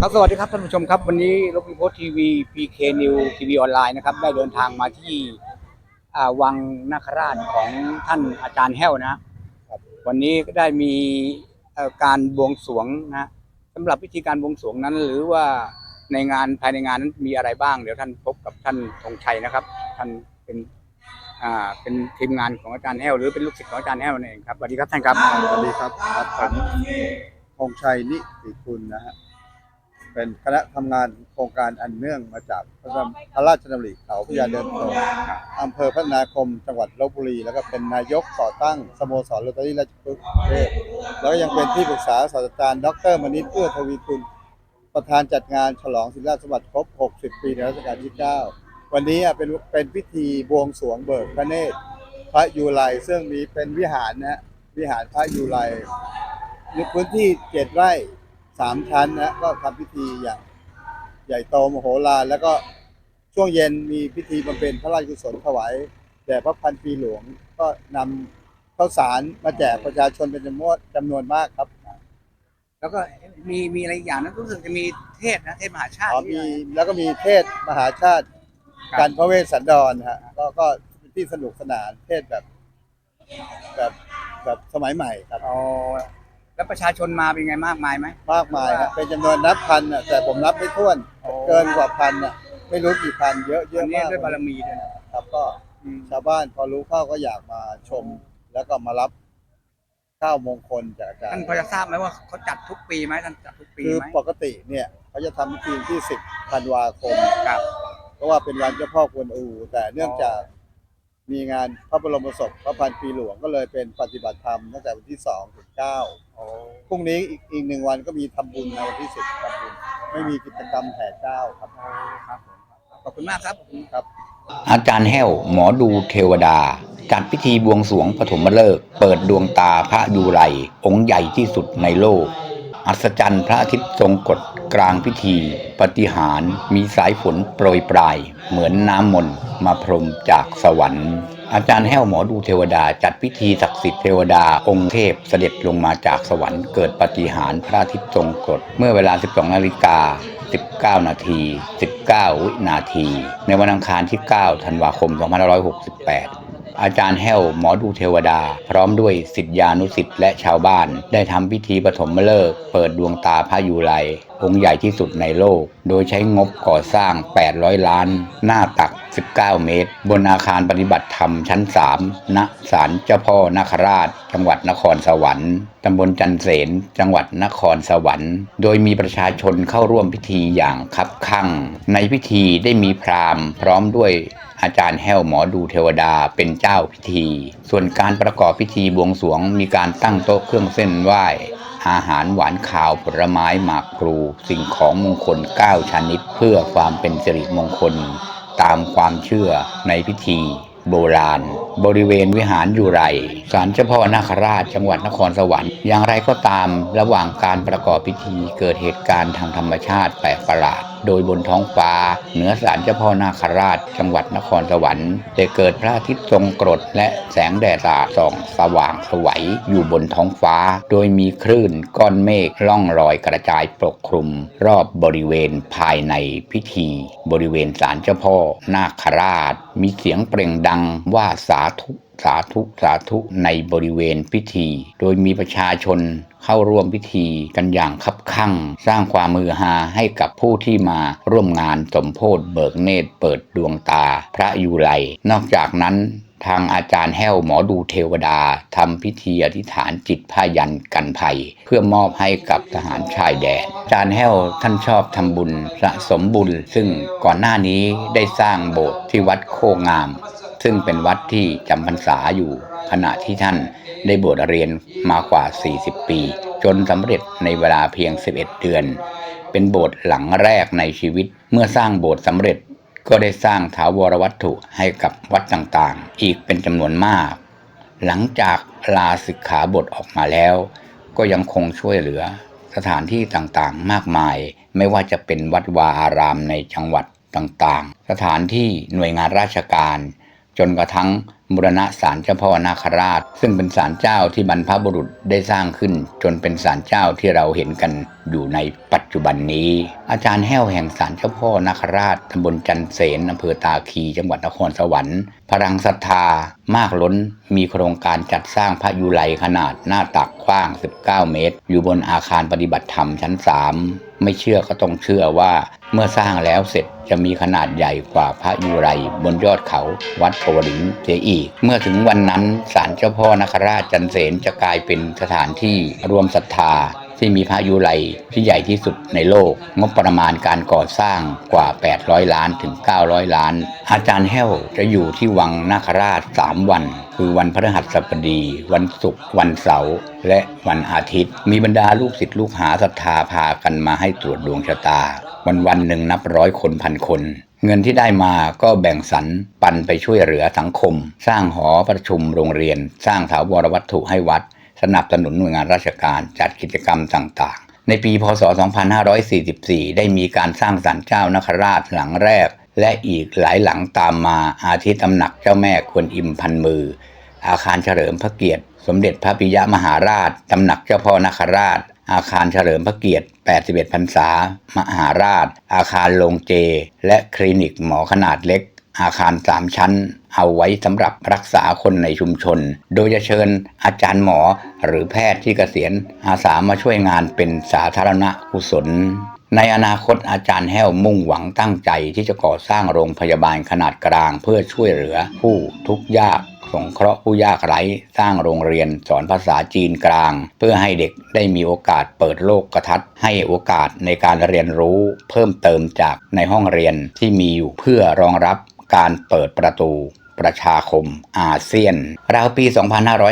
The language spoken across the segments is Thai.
ครับสวัสดีครับท่านผู้ชมครับ วันนี้รถพิโพทีวีพีเคนิวทีวีออนไลน์นะครับได้เดินทางมาที่อ่าวังนาคราชของท่านอาจารย์แห้วนะครับวันนี้ก็ได้มีเอ่อการบวงสรวงนะสำหรับพิธีการบวงสรวงนั้น หรือว่าในงานภายในงานนั้นมีอะไรบ้าง เดี๋ยวท่านพบกับท่านธงชัยนะครับ ท่านเป็นอ่าเป็นทีมงานของอาจารย์แห้วหรือเป็นลูกศิษย์ของอาจารย์แห้วนั่นเองครับสวัสดีครับท่านครับสวัสดีครับครับผมธงชัยนิติคุณนะฮะ เป็นคณะทำงานโครงการอันเนื่องมาจากพระราชดำริเขาพญาเดินตรงอำเภอพัฒนาคมจังหวัดลบบุรี แล้วก็เป็นนายกก่อตั้งสโมสรโรตารี่ราชพฤกษ์ประเทศแล้วก็ยังเป็นที่ปรึกษาศาสตราจารย์ดรมณิตเอื้อทวีคุณประธานจัดงานฉลองศิลปสมบัติครบ 60 ปีในรัชกาลที่ 9 วันนี้เป็นเป็นพิธีบวงสรวงเบิกพระเนตรพระยูไลซึ่งมีเป็นวิหารนะฮะวิหารพระยูไลในพื้นที่เจ็ดไร่ สามชั้นนะก็ทำพิธีอย่างใหญ่โตมโหฬารแล้วก็ช่วงเย็นมีพิธีบำเพ็ญพระราชกุศลถวายแด่พระพันปีหลวงก็นำข้าวสารมาแจกประชาชนเป็นจำนวนจำนวนมากครับแล้วก็มีมีอะไรอีกอย่างนั้นรู้สึกจะมีเทศนะเทศมหาชาติอ๋อมีแล้วก็มีเทศมหาชาติครับการพระเวสสันดรฮะก็ก็เป็นที่สนุกสนานเทศแบบแบบแบบสมัยใหม่ครับอ๋อ แล้วประชาชนมาเป็นไงมากมายไหม มากมายครับเป็นจำนวนนับพันน่ะแต่ผมนับไม่ถ้วน โอ้ เกินกว่าพันน่ะไม่รู้กี่พันเยอะเยอัอะนนี้มากด้วยบารมีด้วยนะ ครับก็อืม ชาวบ้านพอรู้เข้าก็อยากมาชม แล้วก็มารับข้าวมงคลจากอาจารท่านย์พอจะทราบไหมว่าเขาจัดทุกปีไหมท่านจัดทุกปีคือไหมปกติเนี่ยเขาจะทำพิธีที่ 10ธันวาคม ครับ เพราะว่าเป็นวันเจ้าพ่อกวนอู แต่เนื่องจาก มีงานพระบรมศพพระพันปีหลวงก็เลยเป็นปฏิบัติธรรมตั้งแต่วันที่2ถึง9โอ้พรุ่งนี้อีกอีกหนึ่งวันก็มีทำบุญในวันที่10ทำบุญไม่มีกิจกรรมแห่เจ้าครับครับผมขอบคุณมากครับครับ อาจารย์แห้วหมอดูเทวดา จัดพิธีบวงสรวงปฐมฤกษ์เปิดดวงตาพระยูไรองค์ใหญ่ที่สุดในโลก อัศจรรย์พระอาทิตย์ทรงกฎกลางพิธี ปฏิหารมีสายฝนโปรยปลาย เหมือนน้ำมนต์มาพรมจากสวรรค์ อาจารย์แห้วหมอดูเทวดาจัดพิธีศักดิ์สิทธิ์เทวดาองค์เทพเสด็จลงมาจากสวรรค์เกิดปฏิหารพระอาทิตย์ทรงกฎเมื่อเวลา 12นาฬิกา19 นาที 19 วินาที ในวันอังคารที่ 9 ธันวาคม 2568 อาจารย์แห้วหมอดูเทวดา พร้อมด้วยสิทธิานุสิทธิ์และชาวบ้าน ได้ทำพิธีปฐมฤกษ์เปิดดวงตาพระยูไรองค์ใหญ่ที่สุดในโลก โดยใช้งบก่อสร้าง 800 ล้าน หน้าตัก 19 เมตร บนอาคารปฏิบัติธรรมชั้น 3 ณ ศาลเจ้าพ่อนาคราช จังหวัดนครสวรรค์ตำบลจันเสน จังหวัดนครสวรรค์ โดยมีประชาชนเข้าร่วมพิธีอย่างคับคั่ง ในพิธีได้มีพราหมณ์ พร้อมด้วย อาจารย์แห้วหมอดูเทวดาเป็นเจ้าพิธี ส่วนการประกอบพิธีบวงสรวงมีการตั้งโต๊ะเครื่องเส้นไหว้ อาหารหวานข่าวผลไม้หมากพลูสิ่งของมงคล 9 ชนิด เพื่อความเป็นสิริมงคล ตามความเชื่อในพิธีโบราณ บริเวณวิหารอยูไรศาลเจ้าพ่อนาคราชจังหวัดนครสวรรค์ อย่างไรก็ตามระหว่างการประกอบพิธีเกิดเหตุการณ์ทางธรรมชาติแปลกประหลาด โดยบนท้องฟ้า เหนือศาลเจ้าพ่อนาคราช จังหวัดนครสวรรค์ได้เกิดพระอาทิตย์ทรงกรดและแสงแดดสาดส่องสว่างสวัยอยู่บนท้องฟ้า โดยมีคลื่นก้อนเมฆล่องลอยกระจายปกคลุม รอบบริเวณภายในพิธี บริเวณศาลเจ้าพ่อนาคราช มีเสียงเปล่งดังว่าสาธุ สาธุสาธุในบริเวณพิธี โดยมีประชาชนเข้าร่วมพิธีกันอย่างคับคั่ง สร้างความมือฮาให้กับผู้ที่มาร่วมงานสมโพธเบิกเนตรเปิดดวงตา พระยูไลนอกจากนั้นทางอาจารย์แห้วหมอดูเทวดาทำพิธีอธิษฐานจิตพายันกันภัย เพื่อมอบให้กับทหารชายแดนอาจารย์แห้วท่านชอบทำบุญสะสมบุญ ซึ่งก่อนหน้านี้ได้สร้างโบสถ์ที่วัดโคงาม ซึ่งเป็นวัดที่จำพรรษาอยู่ขณะที่ท่านได้บวชเรียนมากว่า 40 ปี จนสำเร็จในเวลาเพียง 11 เดือน เป็นโบสถ์หลังแรกในชีวิตเมื่อสร้างโบสถ์สำเร็จก็ได้สร้างถาวรวัตถุให้กับวัดต่างๆ อีกเป็นจำนวนมาก หลังจากลาสิกขาบทออกมาแล้ว ก็ยังคงช่วยเหลือสถานที่ต่างๆ มากมาย ไม่ว่าจะเป็นวัดวาอารามในจังหวัดต่างๆ สถานที่หน่วยงานราชการ จนกระทั่ง มุรณะศาลเจ้าพ่อนาคราช ซึ่งเป็นศาลเจ้าที่บรรพบุรุษได้สร้างขึ้น จนเป็นศาลเจ้าที่เราเห็นกันอยู่ในปัจจุบันนี้ อาจารย์แห้วแห่งศาลเจ้าพ่อนาคราชตำบลจันเสนอำเภอตาคีจังหวัดนครสวรรค์ พลังศรัทธามากล้นมีโครงการจัดสร้างพระยุไลขนาดหน้าตักกว้าง 19 เมตร อยู่บนอาคารปฏิบัติธรรมชั้น 3 ไม่เชื่อก็ต้องเชื่อว่า เมื่อสร้างแล้วเสร็จจะมีขนาดใหญ่กว่าพระยุไรบนยอดเขาวัดโพลิงเสียอีเมื่อถึงวันนั้นศาลเจ้าพ่อนคราชจันเสนจะกลายเป็นสถานที่รวมศรัทธาที่มีพระยุไรที่ใหญ่ที่สุดในโลก งบประมาณการก่อสร้างกว่า 800 ล้านถึง 900 ล้าน อาจารย์แห้วจะอยู่ที่วังนาคราช 3 วัน คือวันพฤหัสบดี วันศุกร์วันเสาร์และวันอาทิตย์ มีบรรดาลูกศิษย์ลูกหาศรัทธาพากันมาให้ตรวจดวงชะตา วันวันหนึ่งนับร้อยคนพันคน เงินที่ได้มาก็แบ่งสรรปันไปช่วยเหลือสังคม สร้างหอประชุมโรงเรียน สร้างถาวรวัตถุให้วัด สนับสนุนหน่วยงานราชการจัดกิจกรรมต่างๆ ในปีพศ 2544 ได้มีการสร้างศาลเจ้านคราชหลังแรก และอีกหลายหลังตามมาอาทิตำหนักเจ้าแม่กวนอิมพันมือ อาคารเฉลิมพระเกียรติ สมเด็จพระปิยมหาราชตำหนักเจ้าพ่อนคราช อาคารเฉลิมพระเกียรติ 81 พรรษา มหาราช อาคารโรงเจ และคลินิกหมอขนาดเล็ก อาคารสามชั้น เอาไว้สำหรับรักษาคนในชุมชน โดยจะเชิญอาจารย์หมอหรือแพทย์ที่เกษียณอาสามาช่วยงานเป็นสาธารณกุศลในอนาคตอาจารย์แห้วมุ่งหวังตั้งใจที่จะก่อสร้างโรงพยาบาลขนาดกลาง เพื่อช่วยเหลือผู้ทุกข์ยาก สงเคราะห์ผู้ยากไร้สร้างโรงเรียนสอนภาษาจีนกลาง เพื่อให้เด็กได้มีโอกาสเปิดโลกกระทัดให้โอกาสในการเรียนรู้เพิ่มเติมจากในห้องเรียนที่มีอยู่เพื่อรองรับการเปิดประตูประชาคมอาเซียนราวปี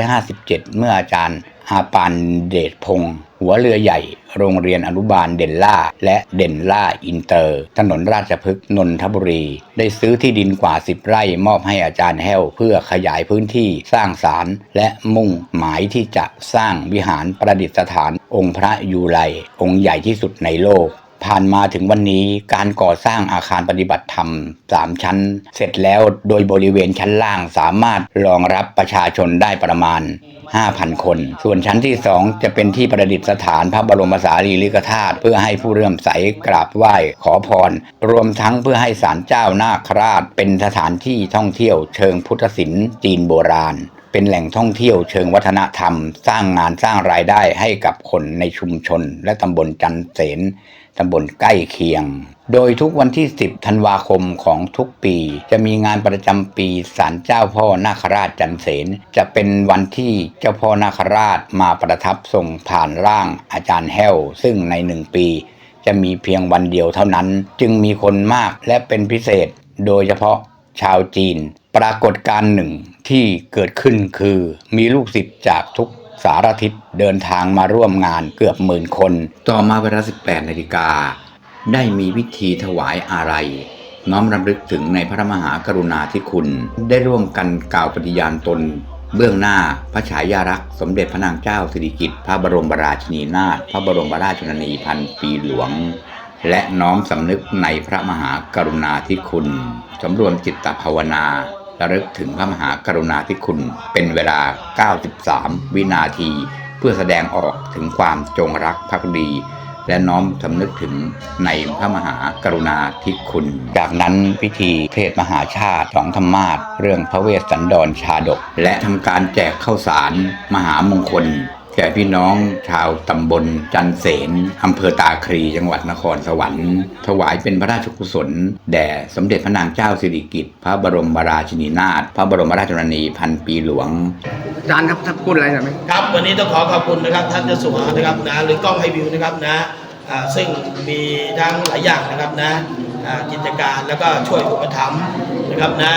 2557 เมื่ออาจารย์ อาปานเดชพงศ์หัวเรือใหญ่ โรงเรียนอนุบาลเด่นล่า และเด่นล่าอินเตอร์ ถนนราชพฤกษ์นนทบุรี ได้ซื้อที่ดินกว่า 10 ไร่มอบให้อาจารย์แห้ว เพื่อขยายพื้นที่สร้างศาลและมุ่งหมายที่จะสร้างวิหารประดิษฐาน องค์พระยูไลองค์ใหญ่ที่สุดในโลก ผ่านมาถึงวันนี้การก่อสร้างอาคารปฏิบัติธรรม 3 ชั้น เสร็จแล้วโดยบริเวณชั้นล่างสามารถรองรับประชาชนได้ประมาณ 5,000 คน ส่วนชั้นที่ 2 จะเป็นที่ประดิษฐานพระบรมสารีริกธาตุเพื่อให้ผู้เรื่มใสกราบไหว้ขอพร รวมทั้งเพื่อให้ศาลเจ้านาคราช เป็นสถานที่ท่องเที่ยวเชิงพุทธศิลป์จีนโบราณเป็นแหล่งท่องเที่ยวเชิงวัฒนธรรม สร้างงานสร้างรายได้ให้กับคนในชุมชน และตำบลจันเสน ตำบลใกล้เคียง โดยทุกวันที่ 10 ธันวาคมของทุกปี จะมีงานประจำปีศาลเจ้าพ่อนาคราชจันเสน จะเป็นวันที่เจ้าพ่อนาคราชมาประทับทรงผ่านร่างอาจารย์แห้ว ซึ่งในหนึ่งปี จะมีเพียงวันเดียวเท่านั้น จึงมีคนมากและเป็นพิเศษ โดยเฉพาะชาวจีน ปรากฏการณ์หนึ่งที่เกิดขึ้นคือมีลูกศิษย์จากทุก สารทิศเดินทางมาร่วมงานเกือบหมื่นคน ต่อมาเวลา 18 นาฬิกา ได้มีพิธีถวายอาลัยน้อมรำลึกถึงในพระมหากรุณาธิคุณ ได้ร่วมกันกล่าวปฏิญาณตน เบื้องหน้าพระฉายาลักษณ์สมเด็จพระนางเจ้าสิริกิติ์พระบรมราชินีนาถพระบรมราชชนนีพันปีหลวง และน้อมสำนึกในพระมหากรุณาธิคุณ สำรวมจิตตภาวนา ระลึกถึงพระมหากรุณาธิคุณเป็นเวลา 93 วินาที เพื่อแสดงออกถึงความจงรักภักดี และน้อมสำนึกถึงในพระมหากรุณาธิคุณ จากนั้นพิธีเทศมหาชาติสองธรรมาสเรื่องพระเวสสันดรชาดก และทำการแจกข้าวสารมหามงคล แก่พี่น้องชาวตำบลจันเสนอำเภอตาครีจังหวัดนครสวรรค์ ถวายเป็นพระราชกุศล แด่สมเด็จพระนางเจ้าสิริกิติ์พระบรมราชินีนาถพระบรมราชชนนีพันปีหลวงอาจารย์ครับถ้าพูดอะไรหน่อยไหมครับวันนี้ต้องขอขอบคุณนะครับท่านเจ้าสัวนะครับนะหรือกล้องไฮวิวนะครับนะอ่าซึ่งมีทั้งหลายอย่างนะครับนะอ่ากิจการแล้วก็ช่วยอุปถัมภ์นะครับนะ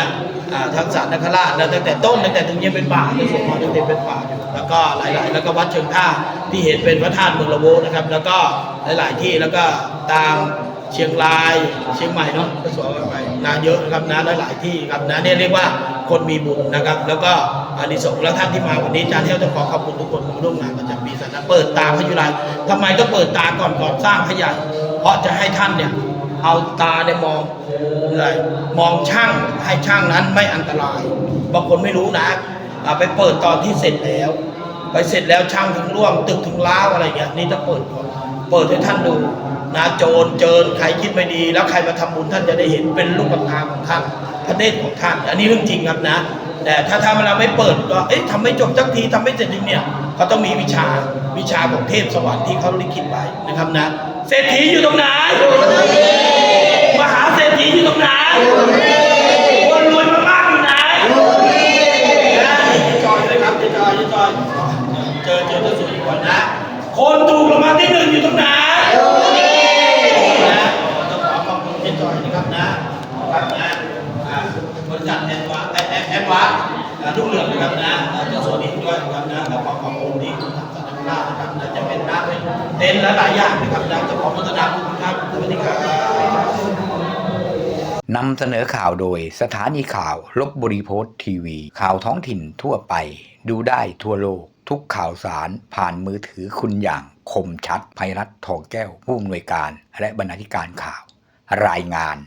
อ่าทั้งสารนคราชแล้วตั้งแต่ต้นตั้งแต่ตรงนี้เป็นป่าเจ้าสัวมาตั้งแต่เป็นป่าอยู่ แล้วก็หลายๆ แล้วก็วัดเชิงท่าที่เห็นเป็นพระธาตุเมืองละโวนะครับ แล้วก็หลาย ๆ ที่แล้วก็ตามเชียงราย เชียงใหม่เนาะเจ้าสัวไปนะเยอะครับนะหลายๆที่ครับนะเนี่ยเรียกว่าคนมีบุญนะครับ แล้วก็อานิสงส์แล้วท่านที่มาวันนี้อาจารย์เที่ยวต้องขอขอบคุณทุกคนที่มาร่วมงานประจำปีสันนะเปิดตาพระยุไรทำไมต้องเปิดตาก่อนก่อนสร้างพระใหญ่เพราะจะให้ท่านเนี่ยเอาตาเนี่ยมองอะไรมองช่างให้ช่างนั้นไม่อันตรายบางคนไม่รู้นะ ไปเปิดตอนที่เสร็จแล้ว ไปเสร็จแล้วช่างถึงร่วง ตึกถึงล้าวอะไรเงี้ยนี่ต้องเปิดก่อนเปิดให้ท่านดูนะโจรเจิญใครคิดไม่ดี แล้วใครมาทำบุญท่านจะได้เห็นเป็นลูกตาของท่านพระเนตรของท่าน อันนี้เรื่องจริงครับนะ แต่ถ้าทำเราไม่เปิดก็เอ๊ะทำไม่จบสักทีทำไม่เสร็จจริงเนี่ยเขาต้องมีวิชาวิชาของเทพสวรรค์ที่เขาลิขิตไว้นะครับนะเศรษฐีอยู่ตรงไหนมหาเศรษฐีอยู่ตรงไหนคนรวยมากๆอยู่ไหนนะจอยเลยครับจอยจอยเจอเจอเจ้าสวยก่อนนะ คนถูกรางวัลที่หนึ่งอยู่ตรงไหนนะต้องขอขอบคุณเจ๊จอยนะครับนะครับนะอ่าบริษัทแอนวาแอนแอนแอนวาทุกเรื่องนะครับนะเจ้าสวยนี้ด้วยนะครับนะแล้วก็ขอบคุณที่ทำสัญญานะครับนะจะ เป็นน้ำเป็นเต็นท์และหลายอย่างนะครับนะจะขอพัฒนาคุณครับสวัสดีครับนำเสนอข่าวโดยสถานีข่าวลบบุรีโพสต์ทีวี ข่าวท้องถิ่นทั่วไป ดูได้ทั่วโลก ทุกข่าวสารผ่านมือถือคุณอย่างคมชัดภัยรัฐทองแก้ว ผู้อำนวยการ และบรรณาธิการข่าว รายงาน